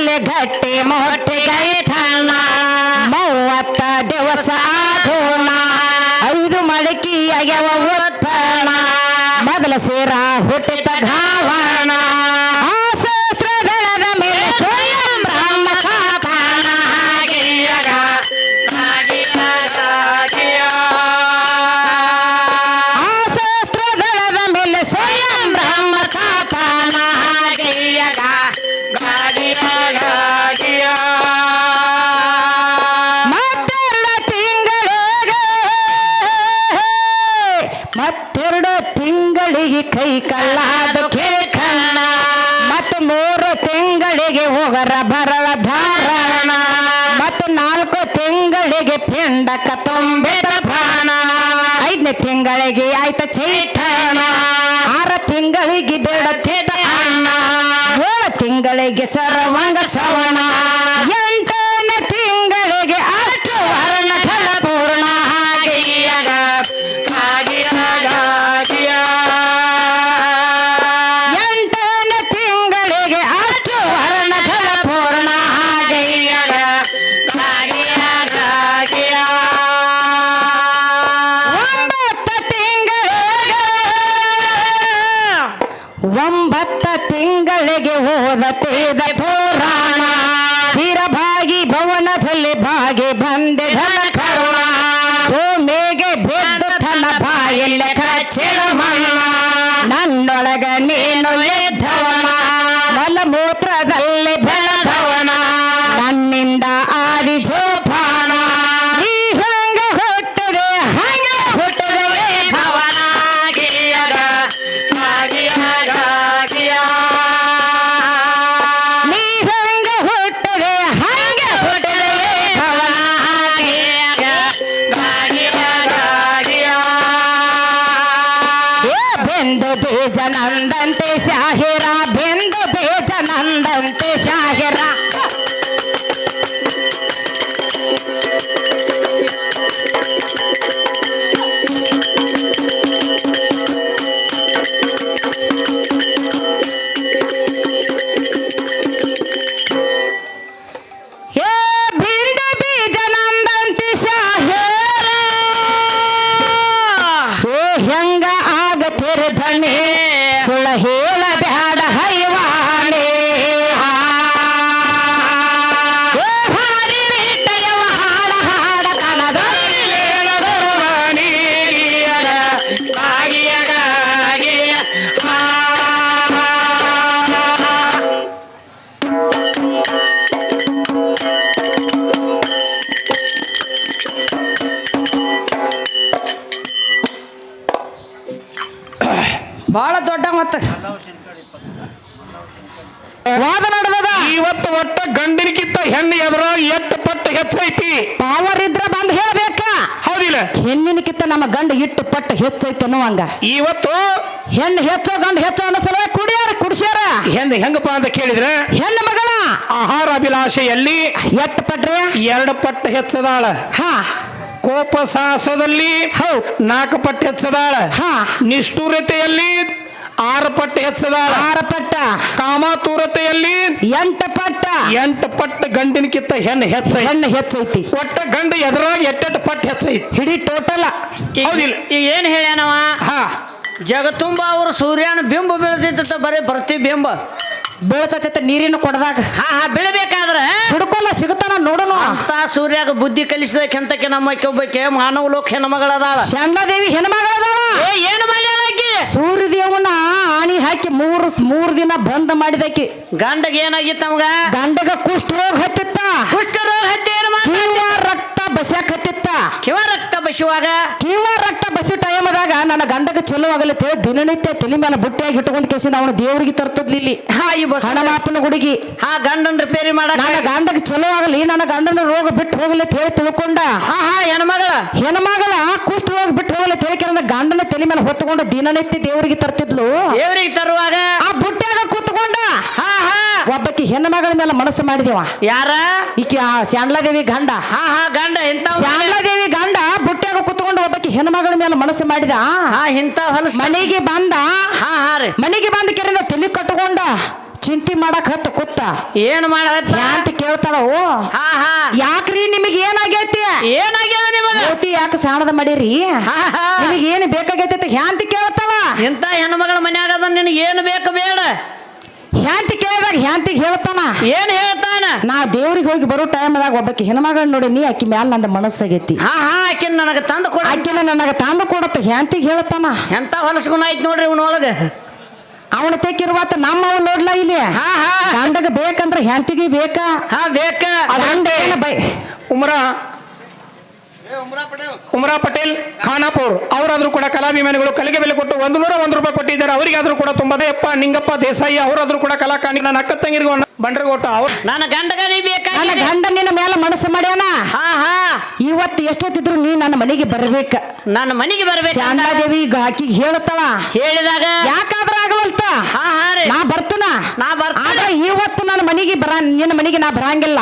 ಕಮಲದಲ್ಲಿ ಗಟ್ಟಿ ಮೊಟ್ಟಿ ಗೈಠಣ್ಣ ಮೂವತ್ತ ದಿವಸ ಆಧೋಣ. ಐದು ಮಡಕಿ ಆಗ್ಯವ ಉತ್ಪನ್ನ ಮೊದಲ ಸೇರ ಹುಟ್ಟಿದ ತಿಂಗಳಿಗೆ ಆಯ್ತ ಚೈತನ. ಆರ ತಿಂಗಳಿಗೆ ಬೇಡ ಅಣ್ಣ ತಿಂಗಳಿಗೆ ಸರ್ವಂಗ ಸವಣ ಹೆಣ್ಣಿನಕ್ಕಿಂತ ನಮ್ಮ ಗಂಡ ಇಟ್ಟು ಪಟ್ಟು ಹೆಚ್ಚೈತೆ ಅನ್ನುವಂಗ. ಇವತ್ತು ಹೆಣ್ಣು ಹೆಚ್ಚೋ ಗಂಡ ಹೆಚ್ಚೋ ಅನ್ನೋ ಕುಡಿಯಾರ ಕುಡಿಸ್ಯಾರ. ಹೆಣ್ಣು ಹೆಂಗಪ್ಪ ಅಂತ ಕೇಳಿದ್ರೆ ಹೆಣ್ಣು ಮಗಳ. ಆಹಾರ ಅಭಿಲಾಷೆಯಲ್ಲಿ ಎಟ್ಟು ಪಟ್ರೆ? ಎರಡು ಪಟ್ಟು ಹೆಚ್ಚದಾಳ. ಹ. ಕೋಪ ಸಾಹಸದಲ್ಲಿ ಹೌದ್. ನಾಲ್ಕು ಪಟ್ಟು ಹೆಚ್ಚದಾಳ. ಹಾ. ನಿಷ್ಠುರತೆಯಲ್ಲಿ ಆರು ಪಟ್ಟು ಹೆಚ್ಚದ ಆರು ಪಟ್ಟ ಕಾಮತೂರತೆಯಲ್ಲಿ ಎಂಟು ಪಟ್ಟ. ಎಂಟು ಪಟ್ಟು ಗಂಡಿನಕ್ಕಿಂತ ಹೆಣ್ಣು ಹೆಚ್ಚ ಹೆಣ್ಣು ಹೆಚ್ಚೈತಿ ಒಟ್ಟ ಗಂಡ ಎದುರಾಗಿ ಎಟ್ಟೆಟ್ಟು ಪಟ್ಟು ಹೆಚ್ಚೈತಿ ಹಿಡಿ ಟೋಟಲ್. ಹೌದಿಲ್ಲ? ಈಗ ಏನ್ ಹೇಳ್ಯಾನವ? ಹಾ. ಜಗತ್ತುಂಬ ಅವರು ಸೂರ್ಯನ ಬಿಂಬ ಬೀಳದಿದ್ದ ಬರೀ ಬಿಂಬ. ಬೀಳ್ತೈತೆ ನೀರಿನ ಕೊಡದಾಗ. ಹಾ ಹಾ ಬೀಳಬೇಕಾದ್ರ? ಹುಡ್ಕೊಲ್ಲ ಸಿಗುತ್ತಾನ ನೋಡೋಣ. ಅಂತ ಸೂರ್ಯಾಗ ಬುದ್ಧಿ ಕಲಿಸಿದ ಕೆಂತಕ್ಕೆ ನಮ್ಮ ಕೆಬ್ಬಕ್ಕೆ ಮಾನವ ಲೋಕ ಹೆಣ್ಮಗಳದಾವ. ಶಾಂಡಾದೇವಿ ಹೆಣ್ಮಗಳದಾವ. ಏ ಏನು ಮಾಡ್ಯಾಳ ಸೂರ್ಯದೇವನ ಆಣಿ ಹಾಕಿ ಮೂರು ಮೂರ್ ದಿನ ಬಂದ್ ಮಾಡಿದಕಿ. ಗಂಡಗ ಏನಾಗಿತ್ತು ಗಂಡಗ ಕುಷ್ಠ ರೋಗ ಹತ್ತಿತ್ತ. ಕುಷ್ಠ ರೋಗ ಹತ್ತಿ ಏನು ಹತ್ತಿತ್ತ? ಕಿವ ರಕ್ತ ಬಸಿವಾಗ? ಕಿವ ರಕ್ತ ಬಸಿ ಟೈಮದಾಗ ನನ್ನ ಗಂಡಗ ಚಲೋ ಆಗಲತ್ತೆ. ದಿನನಿತ್ಯ ತಲೆ ಮೇಲೆ ಬುಟ್ಟಿಯಾಗಿ ಇಟ್ಕೊಂಡ್ ಕೇಸಿನ ಅವನು ದೇವ್ರಿಗೆ ತರ್ತದ್ಲಿಲ್ಲಿ ಹಾ ಈ ಬಸ್ ಹಣಮಾಪನ ಹುಡುಗಿ ಹಾ ಗಂಡನ್ ರಿಪೇರಿ ಮಾಡ ನನ್ನ ಗಂಡಗ ಚಲೋ ಆಗಲಿ ನನ್ನ ಗಂಡನ ರೋಗ ಬಿಟ್ಟು ಹೋಗಲಿ ಹೇಳಿ ತಿಳ್ಕೊಂಡ. ಹಾ ಹಾ ಹೆಣ್ಮಗಳ. ಹೆಣ್ಮಗಳ ಕುಷ್ಠ ರೋಗ ಬಿಟ್ಟು ಹೋಗಲಿ ಹೇಳಿ ನನ್ನ ಗಂಡನ ತಲೆ ಮೇಲೆ ಹೊತ್ತುಕೊಂಡು ದಿನನಿತ್ಯ ದೇವರಿಗೆ ತರ್ತಿದ್ಲು. ದೇವ್ರಿಗೆ ತರುವಾಗ? ಆ ಬುಟ್ಟ್ಯಾಗ ಕೂತ್ಕೊಂಡ. ಹಾ ಹಾ. ಒಬ್ಬಕಿ ಹೆಣ್ಣು ಮಗಳ ಮೇಲೆ ಮನಸ್ಸು ಮಾಡಿದೇವ. ಯಾರ? ಈಕೆ ಆ ದೇವಿ ಗಂಡ. ಹಾ ಹಾ ಗಂಡ. ಶಾಂಡ್ಲಾದೇವಿ ಗಂಡ ಬುಟ್ಟ್ಯಾಗ ಕುತ್ಕೊಂಡು ಒಬ್ಬಕ್ಕೆ ಹೆಣ್ಣು ಮಗಳ ಮೇಲೆ ಮನಸ್ಸು ಮಾಡಿದ. ಇಂತ ಹೊಲಸ್ ಮನೆಗೆ ಬಂದ. ಹಾ ಹಾ ರೀ. ಮನೆಗೆ ಬಂದ ಕೆರೆಯಿಂದ ತಲೆ ಕಟ್ಟಕೊಂಡ ಚಿಂತೆ ಮಾಡಕ್ ಹತ್ತ ಕೂತ ಏನ್ ಮಾಡತ್ತ ಯಾಂತ ಕೇಳ್ತಾಳವು ಹಾ ಹಾ. ಯಾಕ್ರಿ ನಿಮಗೆ ಏನಾಗೈತಿ? ಏನಾಗ್ಯದ ನಿಮಗ? ಜ್ಯೋತಿ ಯಾಕೆ ಸಾಣದ ಮಾಡಿರಿ? ನಿಮಗೆ ಏನು ಬೇಕಾಗೈತಿ ಅಂತ ಹ್ಯಾಂತಿ ಕೇಳ್ತಾಳ? ಇಂತ ಹೆಣ್ಮಗಳ ಮನ್ಯಾಗ ನಿನಗೆ ಏನು ಬೇಕು ಬೇಡ. ಹ್ಯಾಂತಿ ಕೇಳಿದಾಗ ಹ್ಯಾಂತಿಗೆ ಹೇಳ್ತಾನ. ಏನ್ ಹೇಳ್ತಾನ? ನಾ ದೇವ್ರಿಗೆ ಹೋಗಿ ಬರೋ ಟೈಮ್ದಾಗ ಒಬ್ಬಕ್ಕೆ ಹೆಣ್ಮಗಳ ನೋಡಿ ನೀ ಆಕಿ ಮ್ಯಾಲ ನಂದ ಮನಸ್ಸಾಗೈತಿ. ಹಾ ಹಾ ಆಕಿನ್ ನನಗ ತಂದು ಕೊಡ. ಆಕಿನ ನನಗ ತಂದು ಕೊಡತ್ತ ಹ್ಯಾಂತಿಗೆ ಹೇಳ್ತಾನ. ಎಂತ ಹೊಲಸ್ಗುಣ ಐತ್ ನೋಡ್ರಿ ಇವನೊಳಗ ಅವನ ತೆಕ್ಕಿರುವತ್ತ ನಮ್ಮವ ನೋಡ್ಲಾ ಇಲ್ಲಿ? ಹಾ ಹಾ. ಗಂಡಗ ಬೇಕಂದ್ರ ಹ್ಯಾಂತಿಗೆ ಬೇಕಾ? ಹಾ ಬೇಕಾ. ಗಂಡ ಏನ ಬೈ ಉಮ್ರ ಉಮರಾ ಪಟೇಲ್. ಖಾನಾಪುರ್, ಅವರಾದ್ರೂ ಕೂಡ ಕಲಾಭಿಮಾನಿಗಳು ಕಲಿಗೆ ಬೆಲೆ ಕೊಟ್ಟು ಒಂದು ನೂರ ಒಂದು ರೂಪಾಯಿ ಕೊಟ್ಟಿದ್ದಾರೆ. ಅವರಿಗಾದ್ರೂ ಕೂಡ ತುಂಬದೇಪ್ಪ ನಿಂಗಪ್ಪ ದೇಸಾಯಿ ಅವರಾದ್ರೂ ಕೂಡ ಕಲಾಕಾಣಿ ನನ್ನ ಅಕ್ಕ ತಂಗಿರಿಗೂ ಬಂಡ್ರಗೋಟ ಅವ್ರು ನನ್ನ ಗಂಡಗನಿ ನನ್ನ ಗಂಡ ನಿನ್ನ ಮೇಲೆ ಮನಸ್ಸು ಮಾಡ್ಯಾನ? ಹಾ ಹಾ. ಇವತ್ತು ಎಷ್ಟೊತ್ತಿದ್ರು ನೀ ನನ್ನ ಮನೆಗೆ ಬರ್ಬೇಕ? ನನ್ನ ಮನೆಗೆ ಬರ್ಬೇಕು ಶಾಂತಾದೇವಿ ಈಗ ಆಕಿಗೆ ಹೇಳ್ತಾಳ ಹೇಳಿದಾಗ ಯಾಕಾದ್ರ ಆಗವಲ್ತ? ಹಾ ಹಾ ರೀ. ನಾ ಬರ್ತನ? ನಾ ಬರ್ತೇನೆ. ಆದ್ರೆ ಇವತ್ತು ನನ್ನ ಮನೆಗೆ ಬರ ನಿನ್ನ ಮನೆಗೆ ನಾ ಬರಂಗಿಲ್ಲ.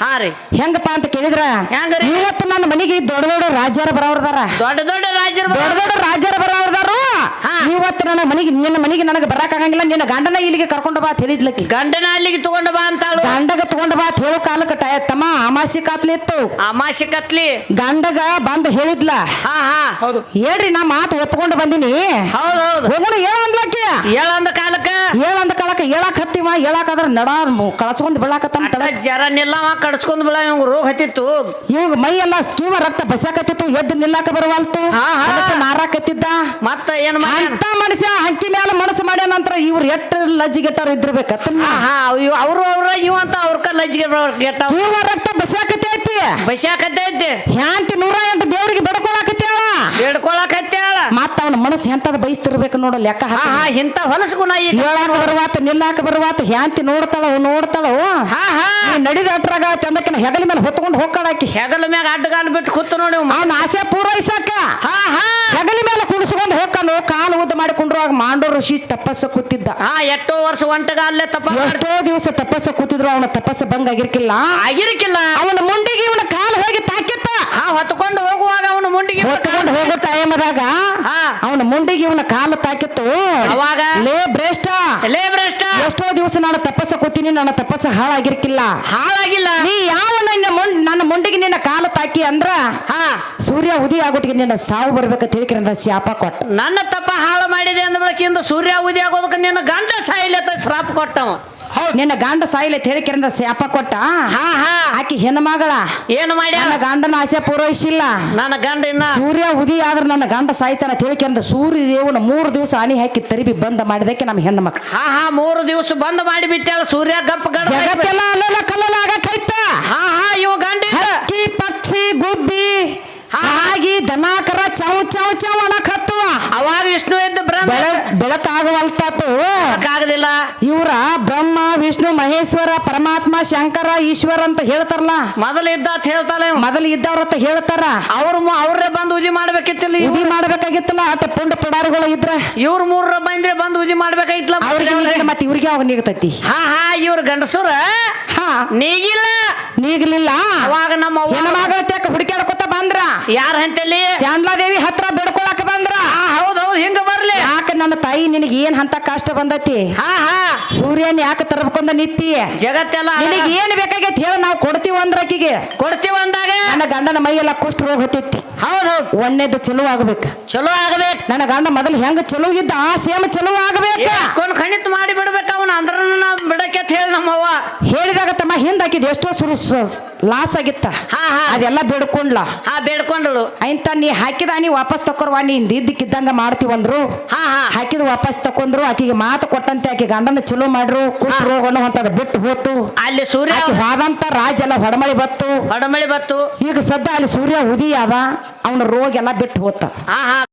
ಹಾ ರೀ. ಹೆಂಗಪ್ಪ ಅಂತ ಕೇಳಿದ್ರ? ಹೆಂಗ್ರಿ? ಇವತ್ತು ನನ್ನ ಮನೆಗೆ ದೊಡ್ಡ ದೊಡ್ಡ ರಾಜ್ಯರ ಬರೋರ್ದಾರ. ದೊಡ್ಡ ದೊಡ್ಡ ರಾಜ್ಯರು ದೊಡ್ಡ ದೊಡ್ಡ ರಾಜ್ಯರ ಬರೋರ್ದಾರು. ಇವತ್ತು ನನ್ನ ಮನೆಗೆ ನಿನ್ನ ಮನೆಗೆ ನನಗೆ ಬರಕ್ ಆಗಂಗಿಲ್ಲ. ನಿನ್ನ ಗಂಡನ ಇಲ್ಲಿಗೆ ಕರ್ಕೊಂಡು ಬಾ ಅಂತ ಹೇಳಿದ್ಲಕ್ಕಿ. ಗಂಡನ ಅಲ್ಲಿಗೆ ತಗೊಂಡು ಬಾ ಅಂತಾಳು. ಗಂಡಗ ತಗೊಂಡು ಬಾ ಅಂತ ಹೇಳೋ ಕಾಲಕ್ಕೆ ಟಯ ತಮ್ಮ ಅಮಾಸಿ ಕಾತ್ಲಿ ಇತ್ತು. ಅಮಾಸಿ ಕತ್ಲಿ. ಗಂಡಗ ಬಂದು ಹೇಳಿದ್ಲ. ಹಾ ಹಾ. ಹೌದು. ಹೇಳ್ರಿ ನಾ ಮಾತು ಒಪ್ಕೊಂಡು ಬಂದಿನಿ. ಹೌದು ಹೌದು. ಹೋಗೋಣ ಹೇಳಂದ ಕಾಲಕ್ಕ. ಹೇಳಂದ ಕಾಲಕ್ಕೆ ಹೇಳಕ್ ಹತ್ತಿವ ಹೇಳಾಕದ್ರ ನಡ ಕಳಚ್ಕೊಂಡ್ ಬೀಳಾಕತ್ತಂತ ಅಟ್ಟ ಜರ ನಿಲ್ಲವ ಕಡ್ಸ್ಕೊಂಡ್ ಬಿಡ ಇವ್ ರೋಗ ಹತ್ತಿತ್ತು. ಇವಾಗ ಮೈ ಎಲ್ಲ ಸ್ಕೀಮ ರಕ್ತ ಬಸಾಕತ್ತಿತ್ತು ಎದ್ದು ನಿಲ್ಲಾಕ ಬರುವಲ್ತು. ಹಾ, ಹಾ. ಮನಸ್ಸು ನಾರಾಕತ್ತಿದ್ದ ಮತ್ತ ಏನ್ ಅಂತ ಮನುಷ್ಯ ಹಂಕಿ ಮೇಲೆ ಮನಸ್ಸು ಮಾಡ್ಯ ನಂತರ ಇವ್ರು ಎಟ್ಟು ಲಜ್ಜಿಗೆಟ್ಟವ್ರು ಇವ್ ಅವ್ರು ಅವ್ರ ಇವ ಅಂತ ಅವ್ರ ಲಜ್ಜಿಗೆ ಗೆಟ್ಟ ಕೀವ ಐತಿ. ಬಸಾಕತ್ತೈತಿ ಬಸ್ಯಾಕತ್ತೈತಿ ಹ್ಯಾಂತಿ ನೂರ ಎಂಟು ದೇವ್ರಿಗೆ ಬಡ್ಕೊಳಕತ್ಯಾಳ ಬೇಡ್ಕೊಳಕತ್ತಾಳ ಮತ್ತ ಅವನ ಮನಸ್ಸು ಎಂತದ ಬಯಸ್ತಿರ್ಬೇಕು ನೋಡು ಲೆಕ್ಕ ಇಂತ ಹೊಲಸು ಗುಣ ಈಗ. ಹೇಳಾಕ ಬರುವಾತ ನಿಲ್ಲಾಕ ಬರುವಾತ ಹ್ಯಾಂತಿ ನೋಡ್ತಾಳ ನೋಡ್ತಾಳ? ಹಾ ನಡೆದ ಅಟ್ರಾಗ ತಂದಕ್ಕಿನ ಹೆಗಲ ಮೇಲೆ ಹೊತ್ಕೊಂಡು ಹೋಗ್ಕಾಡಾಕಿ ಹೆಗಲ ಮ್ಯಾಗ ಅಡ್ಡಗಾಲ್ ಬಿಟ್ಟು ಕೂತು ನೋಡಿ ಇವ. ಅವನ ಆಸೆ ಪೂರೈಸಕ. ಹಾ ಹಾ. ಹೆಗಲ ಮೇಲೆ ಕುಡಿಸ್ಕೊಂಡು ಹೋಗ್ಕಾನು ಕಾಲು ಉದ್ದ ಮಾಡಿಕೊಂಡ್ರು ಆಗ ಮಾಂಡೋ ಋಷಿ ತಪಸ್ಸ ಕೂತಿದ್ದ. ಆ ಎಷ್ಟೋ ವರ್ಷ ಒಂಟಗ ಅಲ್ಲೇ ತಪ್ಪ ಎಷ್ಟೋ ದಿವಸ ತಪಸ್ಸ ಕೂತಿದ್ರು ಅವನ ತಪಸ್ಸ ಭಂಗ ಆಗಿರ್ಕಿಲ್ಲ. ಆಗಿರ್ಕಿಲ್ಲ. ಅವನ ಮುಂಡಿಗೆ ಇವನ ಕಾಲು ಹೋಗಿ ತಾಕಿತ್ತ ಹಾ ಹೊತ್ಕೊಂಡು ಹೋಗುವಾಗ ಅವನು ಮುಂಡಿಗೆ ಹೊತ್ಕೊಂಡು ಹೋಗೋ ಟೈಮದಾಗ. ಅವನ ಮುಂಡಿಗೆ ಇವನ ಕಾಲು ತಾಕಿತ್ತು. ಅವಾಗ? ಲೇ ಭ್ರಷ್ಟ. ಲೇ ಭ್ರಷ್ಟ. ಎಷ್ಟೋ ದಿವಸ ನಾನು ತಪಸ್ಸ ಕೂತೀನಿ ನನ್ನ ತಪಸ್ಸ ಹಾಳಾಗಿರ್ಕಿಲ್ಲ. ಹಾಳಾಗಿಲ್ಲ. ನೀ ಯಾವ ನನ್ನ ನನ್ನ ಮುಂಡಿಗೆ ನಿನ್ನ ಕಾಲು ತಾಕಿ ಅಂದ್ರ ಹಾ. ಸೂರ್ಯ ಉದಯ ಆಗೋಟಿಗೆ ನಿನ್ನ ಸಾವು ಬರ್ಬೇಕಂತ ಹೇಳಿಕ್ರ ಶಾಪ ಕೊಟ್ಟ. ನನ್ನ ತಪ್ಪ ಹಾಳು ಮಾಡಿದೆ ಅಂದ ಬಳಕಿಂದ ಸೂರ್ಯ ಉದಯ ಆಗೋದಕ್ಕೆ ನಿನ್ನ ಗಂಡ ಸಾಯಿಲತ್ತ ಶ್ರಾಪ್ ಕೊಟ್ಟವ. ನಿನ್ನ ಗಂಡ ಸಾಯಿಲೆ ಹೇಳಿಕ್ರ ಶಾಪ ಕೊಟ್ಟ? ಹಾ ಹಾ. ಆಕಿ ಹೆಣ್ಮಗಳ ಏನು ಮಾಡಿ ನನ್ನ ಗಂಡನ ಆಸೆ ಪೂರೈಸಿಲ್ಲ. ನನ್ನ ಗಂಡ ಇನ್ನ ಸೂರ್ಯ ಉದಿ ಆದ್ರೆ ನನ್ನ ಗಂಡ ಸಾಯ್ತಾನ ತಿಳಿಕೆಂದ ಸೂರ್ಯ ದೇವನ ಮೂರು ದಿವಸ ಆನಿ ಹಾಕಿ ತರಿಬಿ ಬಂದ ಮಾಡಿದಕ್ಕೆ ನಮ್ಮ ಹೆಣ್ಣು ಮಕ್ಕಳು ಹಾ ಹಾ ಮೂರು ದಿವಸ ಬಂದ್ ಮಾಡಿ ಬಿಟ್ಟಾಳ ಸೂರ್ಯ ಗಪ್ಪ ಜಗತ್ತೆಲ್ಲ ಅಲ್ಲೆಲ್ಲ ಕಲ್ಲಲ್ಲ ಆಗೈತ ಹಾ ಹಾ ಇವ ಗಂಡ. ಹಕ್ಕಿ ಪಕ್ಷಿ ಗುಬ್ಬಿ ಹಾಗಿ ದನಾಕರ ಚೌ ಚೌ ಚೌ ಹತ್ತುವ. ಅವಾಗ ವಿಷ್ಣು ಎದ್ದು ಬೆಳಕಾಗವಲ್ತಾತು. ಇವ್ರ ಬ್ರಹ್ಮ ವಿಷ್ಣು ಮಹೇಶ್ವರ ಪರಮಾತ್ಮ ಶಂಕರ ಈಶ್ವರ ಅಂತ ಹೇಳ್ತಾರಲ್ಲ. ಮೊದಲು ಇದ್ದ ಅಂತ ಹೇಳ್ತಾಳೆ ಇವ. ಮೊದಲು ಇದ್ದವ್ರ ಅಂತ ಹೇಳ್ತಾರ. ಅವ್ರ ಅವ್ರೇ ಬಂದು ಉಜಿ ಮಾಡ್ಬೇಕಿತ್ತಿಲ್ಲ ಉಜಿ ಮಾಡ್ಬೇಕಾಗಿತ್ತಲ್ಲ ಅಥವಾ ಪುಂಡ ಪುಡಾರಿಗಳು ಇದ್ರ. ಇವ್ರ ಮೂರ ಬಂದ್ರೆ ಬಂದು ಉಜಿ ಮಾಡ್ಬೇಕಾಗಿತ್ತಲ್ಲ ಅವ್ರಿಗೆ ಮತ್ತೆ ಇವ್ರಿಗೆ ಅವಾಗ ನೀಗತೈತಿ? ಹಾ ಹಾ ಇವ್ರ ಗಂಡಸುರ ಹಾ. ನೀಗಿಲ್ಲ. ನೀಗ್ಲಿಲ್ಲ. ಅವಾಗ ನಮ್ಮ ಹುಡುಕಾಡ್ಕೊತ ಹೆಣ್ಮಗಳ ತೆಕ್ಕ ಹುಡುಕ್ಯಾಡ್ಕೊತ ಬಂದ್ರ. ಯಾರ ಹಂತಲ್ಲಿ ಚಾಂದ್ಲಾದೇವಿ ಹತ್ರ ಬೇಡ್ಕೊಳಕ ಬಂದ್ರ ಹಾ ಹೌದ್ ಹೌದ್ ಹಿಂಗ ಬರ್ಲಿ ಯಾಕ ನನ್ನ ತಾಯಿ ನಿನಗೆ ಏನ್ ಹಂತ ಕಷ್ಟ ಬಂದತಿ? ಹಾ ಹಾ. ಸೂರ್ಯನ್ ಯಾಕೆ ತರಬೇಕಂದ ನಿತ್ತಿ? ಜಗತ್ತೆಲ್ಲ ನಿನಗೆ ಏನ್ ಬೇಕಾಗೈತಿ ಹೇಳ ನಾವು ಕೊಡ್ತೀವಿ ಅಂದ್ರ ಆಕಿಗೆ ಕೊಡ್ತೀವಿ ಅಂದಾಗ? ನನ್ನ ಗಂಡನ ಮೈಯೆಲ್ಲ ಕುಷ್ಠ ರೋಗ ಹೊತ್ತೈತಿ. ಹೌದು ಹೌದ್. ಒಣ್ಣೆದ್ದು ಚಲೋ ಆಗ್ಬೇಕು. ಚಲೋ ಆಗ್ಬೇಕು. ನನ್ನ ಗಂಡ ಮೊದಲು ಹೆಂಗ ಚಲೋ ಇದ್ದ ಆ ಸೇಮ್ ಚಲೋ ಆಗ್ಬೇಕು. ಖಂಡಿತ ಮಾಡಿ ಬಿಡ್ಬೇಕು ಅವನ. ಅಂದ್ರ ಬಿಡಕ್ಕೆ ಹೇಳಿ ನಮ್ಮವ್ವ. ಹೇಳಿದಾಗ ತಮ್ಮ ಹಿಂದಾಕಿದ್ ಎಷ್ಟೋ ಸುರು ಲಾಸ್ ಆಗಿತ್ತ. ಹಾ ಹಾ. ಅದೆಲ್ಲ ಬೇಡ್ಕೊಂಡ್ಲ. ಹಾ ಬೇಡ್ಕೊಂಡಳು ಆಯ್ತ ನೀ ಹಾಕಿದ ನೀ ವಾಪಸ್ ತಕೊರ್ವಾ ನೀ ಇದ್ದಕ್ಕಿದ್ದಂಗ ಮಾಡ್ತೀವಂದ್ರು? ಹಾ ಹಾ. ಹಾಕಿದ ವಾಪಸ್ ತಕೊಂಡ್ರು ಆಕಿಗೆ ಮಾತು ಕೊಟ್ಟಂತೆ ಆಕಿ ಗಂಡನ ಚಲೋ ಮಾಡ್ರು ಕುಂತದ ಬಿಟ್ಟು ಹೋತು. ಅಲ್ಲಿ ಸೂರ್ಯ ಹಾದಂತ ರಾಜ ಎಲ್ಲ ಹೊಡಮಳಿ ಬತ್ತು. ಹೊಡಮಳಿ ಬತ್ತು. ಈಗ ಸದ್ಯ ಅಲ್ಲಿ ಸೂರ್ಯ ಉದಿ ಅದ ಅವನ ರೋಗ ಎಲ್ಲ ಬಿಟ್ಟು ಹೋತ. ಹಾ ಹಾ.